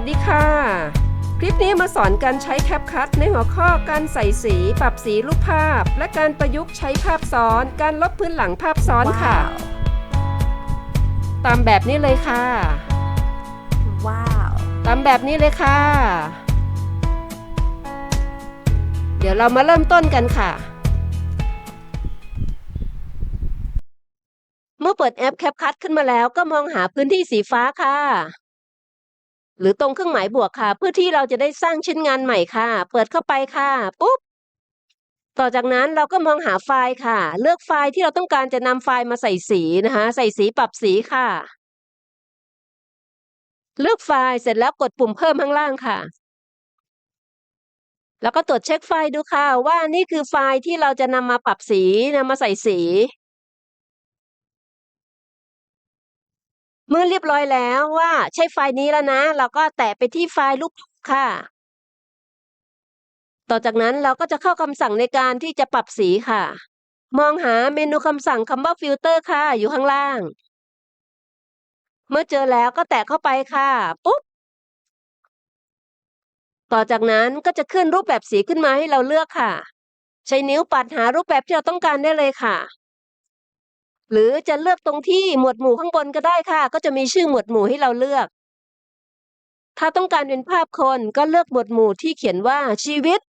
วัสดีค่ะ คลิปนี้มาสอนการใช้แคปคัทในหัวข้อการใส่สี ปรับสีรูปภาพ และการประยุกต์ใช้ภาพซ้อน การลบพื้นหลังภาพซ้อนค่ะ ตามแบบนี้เลยค่ะ ว้าว ตามแบบนี้เลยค่ะ เดี๋ยวเรามาเริ่มต้นกันค่ะ เมื่อเปิดแอป CapCut ขึ้นมาแล้วก็มองหาพื้นที่สีฟ้าค่ะ หรือตรงเครื่องหมายบวกค่ะ เพื่อที่เราจะได้สร้างชิ้นงานใหม่ค่ะ เปิดเข้าไปค่ะปุ๊บต่อจากนั้นเราก็มองหาไฟล์ค่ะ เลือกไฟล์ที่เราต้องการจะนำไฟล์มาใส่สีนะคะ ใส่สีปรับสีค่ะ เลือกไฟล์เสร็จแล้วกดปุ่มเพิ่มข้างล่างค่ะ แล้วก็ตรวจเช็คไฟล์ดูค่ะ ว่านี่คือไฟล์ที่เราจะนำมาปรับสีนำมาใส่สี เมื่อเรียบร้อยแล้วว่าใช่ไฟล์นี้แล้วนะ เราก็แตะไปที่ไฟล์รูปค่ะ ต่อจากนั้นเราก็จะเข้าคำสั่งในการที่จะปรับสีค่ะ มองหาเมนูคำสั่งคำว่าฟิลเตอร์ค่ะ อยู่ข้างล่าง เมื่อเจอแล้วก็แตะเข้าไปค่ะปุ๊บต่อจากนั้นก็จะขึ้นรูปแบบสีขึ้นมาให้เราเลือกค่ะ ใช้นิ้วปัดหารูปแบบที่เราต้องการได้เลยค่ะ หรือจะเลือกตรงที่หมวดหมู่ข้างบนก็ได้ค่ะ ก็จะมีชื่อหมวดหมู่ให้เราเลือก ถ้าต้องการเป็นภาพคนก็เลือกหมวดหมู่ที่เขียนว่าชีวิต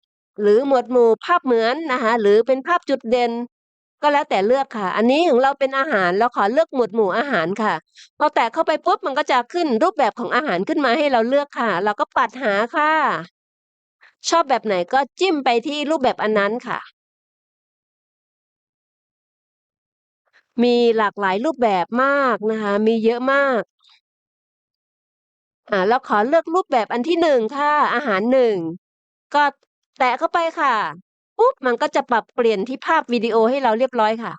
หรือหมวดหมู่ภาพเหมือนนะคะหรือเป็นภาพจุดเด่น ก็แล้วแต่เลือกค่ะ อันนี้ของเราเป็นอาหารเราขอเลือกหมวดหมู่อาหารค่ะพอแตะเข้าไปปุ๊บมันก็จะขึ้นรูปแบบของอาหารขึ้นมาให้เราเลือกค่ะ เราก็ปัดหาค่ะ ชอบแบบไหนก็จิ้มไปที่รูปแบบอันนั้นค่ะ มีหลากหลายรูปแบบมากนะคะ มีเยอะมากอ่าเราขอเลือกรูปแบบอันที่หนึ่งค่ะ อาหารหนึ่งก็แตะเข้าไปค่ะปุ๊บมันก็จะปรับเปลี่ยนที่ภาพวิดีโอให้เราเรียบร้อยค่ะ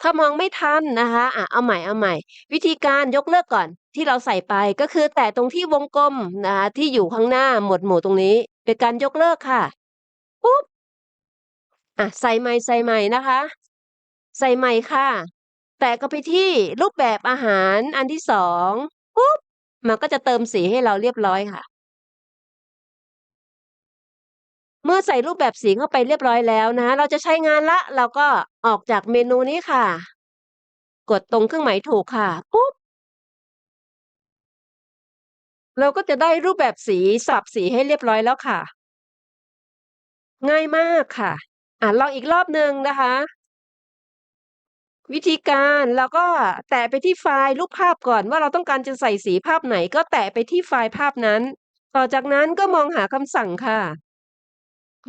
ถ้ามองไม่ทันนะคะอะเอาใหม่เอาใหม่ วิธีการยกเลิกก่อนที่เราใส่ไปก็คือแตะตรงที่วงกลมนะคะที่อยู่ข้างหน้าหมวดหมู่ตรงนี้ เป็นการยกเลิกค่ะปุ๊บอะใส่ใหม่ใส่ใหม่นะคะ ใส่ใหม่ค่ะ แตะก็ไปที่รูปแบบอาหารอันที่สองปุ๊บมันก็จะเติมสีให้เราเรียบร้อยค่ะ เมื่อใส่รูปแบบสีเข้าไปเรียบร้อยแล้วนะ เราจะใช้งานละ เราก็ออกจากเมนูนี้ค่ะ กดตรงเครื่องหมายถูกค่ะปุ๊บเราก็จะได้รูปแบบสีสับสีให้เรียบร้อยแล้วค่ะ ง่ายมากค่ะ อะลองอีกรอบหนึ่งนะคะ วิธีการเราก็แตะไปที่ไฟล์รูปภาพก่อนว่าเราต้องการจะใส่สีภาพไหนก็แตะไปที่ไฟล์ภาพนั้น ต่อจากนั้นก็มองหาคำสั่งค่ะ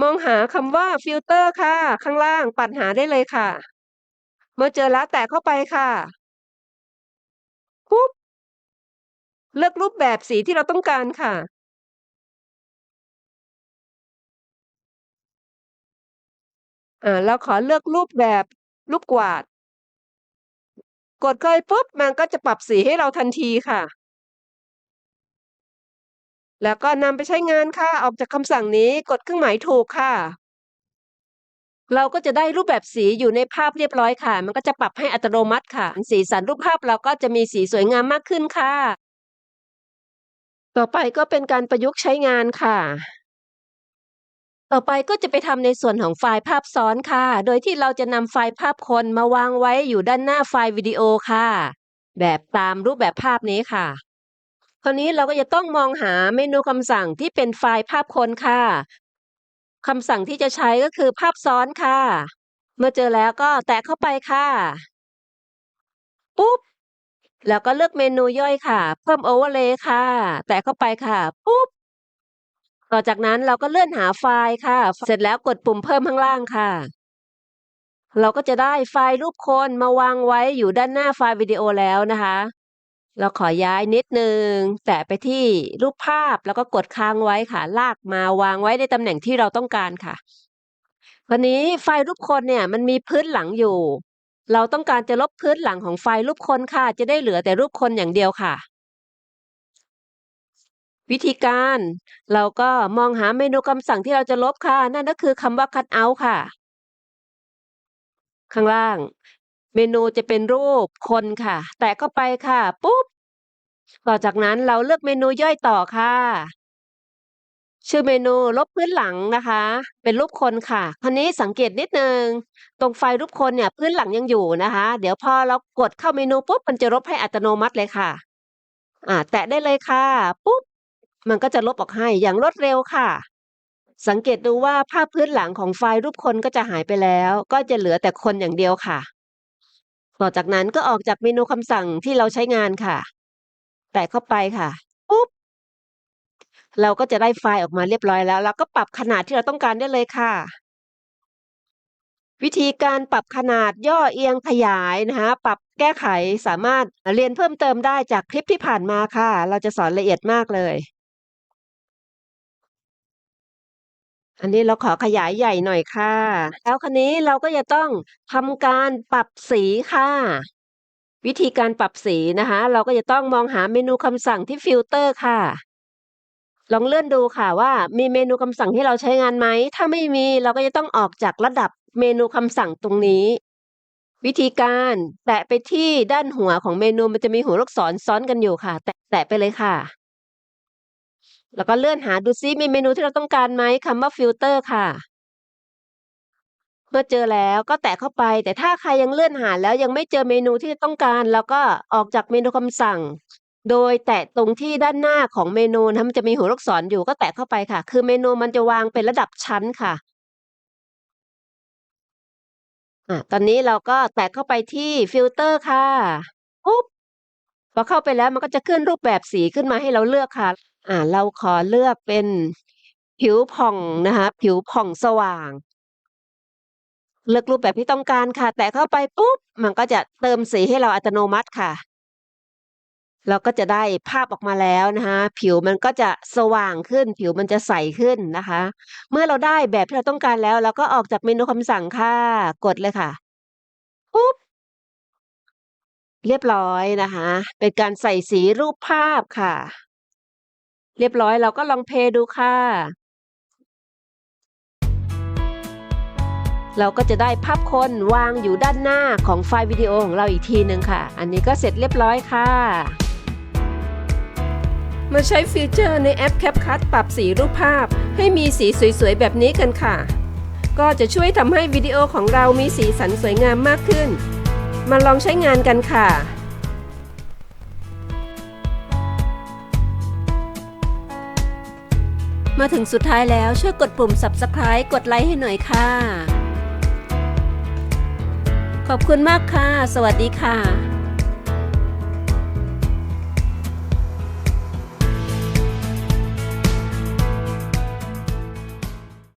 มองหาคำว่าฟิลเตอร์ค่ะ ข้างล่างปัดหาได้เลยค่ะ เมื่อเจอแล้วแตะเข้าไปค่ะปุ๊บเลือกรูปแบบสีที่เราต้องการค่ะอ่าเราขอเลือกรูปแบบรูปกวาด กดเข้าไปปุ๊บมันก็จะปรับสีให้เราทันทีค่ะ แล้วก็นำไปใช้งานค่ะ ออกจากคำสั่งนี้กดเครื่องหมายถูกค่ะ เราก็จะได้รูปแบบสีอยู่ในภาพเรียบร้อยค่ะ มันก็จะปรับให้อัตโนมัติค่ะ สีสันรูปภาพเราก็จะมีสีสวยงามมากขึ้นค่ะ ต่อไปก็เป็นการประยุกต์ใช้งานค่ะ ต่อไปก็จะไปทำในส่วนของไฟล์ภาพซ้อนค่ะ โดยที่เราจะนำไฟล์ภาพคนมาวางไว้อยู่ด้านหน้าไฟล์วิดีโอค่ะ แบบตามรูปแบบภาพนี้ค่ะ คราวนี้เราก็จะต้องมองหาเมนูคำสั่งที่เป็นไฟล์ภาพคนค่ะคำสั่งที่จะใช้ก็คือภาพซ้อนค่ะ เมื่อเจอแล้วก็แตะเข้าไปค่ะ ปุ๊บ แล้วก็เลือกเมนูย่อยค่ะ เพิ่มโอเวอร์เลย์ค่ะ แตะเข้าไปค่ะ ปุ๊บ ต่อจากนั้นเราก็เลื่อนหาไฟล์ค่ะ เสร็จแล้วกดปุ่มเพิ่มข้างล่างค่ะ เราก็จะได้ไฟล์รูปคนมาวางไว้อยู่ด้านหน้าไฟล์วิดีโอแล้วนะคะ เราขอย้ายนิดนึง แตะไปที่รูปภาพแล้วก็กดค้างไว้ค่ะ ลากมาวางไว้ในตำแหน่งที่เราต้องการค่ะ วันนี้ไฟล์รูปคนเนี่ยมันมีพื้นหลังอยู่ เราต้องการจะลบพื้นหลังของไฟล์รูปคนค่ะ จะได้เหลือแต่รูปคนอย่างเดียวค่ะ วิธีการ เราก็มองหาเมนูคำสั่งที่เราจะลบค่ะ นั่นก็คือคำว่า cut out ค่ะ ข้างล่าง เมนูจะเป็นรูปคนค่ะ แตะเข้าไปค่ะ ปุ๊บ ต่อจากนั้นเราเลือกเมนูย่อยต่อค่ะ ชื่อเมนูลบพื้นหลังนะคะ เป็นรูปคนค่ะคราวนี้สังเกตนิดนึง ตรงไฟรูปคนเนี่ยพื้นหลังยังอยู่นะคะ เดี๋ยวพอเรากดเข้าเมนูปุ๊บมันจะลบให้อัตโนมัติเลยค่ะ อ่า แตะได้เลยค่ะ ปุ๊บ มันก็จะลบออกให้อย่างรวดเร็วค่ะ สังเกตดูว่าภาพพื้นหลังของไฟล์รูปคนก็จะหายไปแล้ว ก็จะเหลือแต่คนอย่างเดียวค่ะ ต่อจากนั้นก็ออกจากเมนูคำสั่งที่เราใช้งานค่ะ แตะเข้าไปค่ะปุ๊บเราก็จะได้ไฟล์ออกมาเรียบร้อยแล้ว เราก็ปรับขนาดที่เราต้องการได้เลยค่ะ วิธีการปรับขนาดย่อเอียงขยายนะคะปรับแก้ไขสามารถเรียนเพิ่มเติมได้จากคลิปที่ผ่านมาค่ะ เราจะสอนละเอียดมากเลย อันนี้เราขอขยายใหญ่หน่อยค่ะ แล้วคันนี้เราก็จะต้องทำการปรับสีค่ะ วิธีการปรับสีนะคะ เราก็จะต้องมองหาเมนูคำสั่งที่ฟิลเตอร์ค่ะ ลองเลื่อนดูค่ะว่ามีเมนูคำสั่งที่เราใช้งานไหม ถ้าไม่มีเราก็จะต้องออกจากระดับเมนูคำสั่งตรงนี้ วิธีการแตะไปที่ด้านหัวของเมนูมันจะมีหัวลูกศรซ้อนกันอยู่ค่ะ แตะแตะไปเลยค่ะ แล้วก็เลื่อนหาดูซิมีเมนูที่เราต้องการไหมคำว่าฟิลเตอร์ค่ะ เมื่อเจอแล้วก็แตะเข้าไป แต่ถ้าใครยังเลื่อนหาแล้วยังไม่เจอเมนูที่ต้องการเราก็ออกจากเมนูคำสั่ง โดยแตะตรงที่ด้านหน้าของเมนูนะมันจะมีหัวลูกศรอยู่ก็แตะเข้าไปค่ะ คือเมนูมันจะวางเป็นระดับชั้นค่ะอะตอนนี้เราก็แตะเข้าไปที่ฟิลเตอร์ค่ะปุ๊บพอเข้าไปแล้วมันก็จะขึ้นรูปแบบสีขึ้นมาให้เราเลือกค่ะ อ่า เราขอเลือกเป็นผิวผ่องนะคะ ผิวผ่องสว่าง เลือกรูปแบบที่ต้องการค่ะ แตะเข้าไปปุ๊บ มันก็จะเติมสีให้เราอัตโนมัติค่ะ เราก็จะได้ภาพออกมาแล้วนะคะ ผิวมันก็จะสว่างขึ้น ผิวมันจะใสขึ้นนะคะ เมื่อเราได้แบบที่เราต้องการแล้วเราก็ออกจากเมนูคำสั่งค่ะ กดเลยค่ะปุ๊บเรียบร้อยนะคะ เป็นการใส่สีรูปภาพค่ะ เรียบร้อยเราก็ลองเพย์ดูค่ะ เราก็จะได้ภาพคนวางอยู่ด้านหน้าของไฟล์วิดีโอของเราอีกทีหนึ่งค่ะ อันนี้ก็เสร็จเรียบร้อยค่ะ มาใช้ฟีเจอร์ในแอป CapCut ปรับสีรูปภาพ ให้มีสีสวยๆ แบบนี้กันค่ะ ก็จะช่วยทำให้วิดีโอของเรามีสีสันสวยงามมากขึ้น มาลองใช้งานกันค่ะ มาถึงสุดท้ายแล้วช่วยกดปุ่ม subscribe กดไลค์ให้หน่อยค่ะ ขอบคุณมากค่ะ สวัสดีค่ะ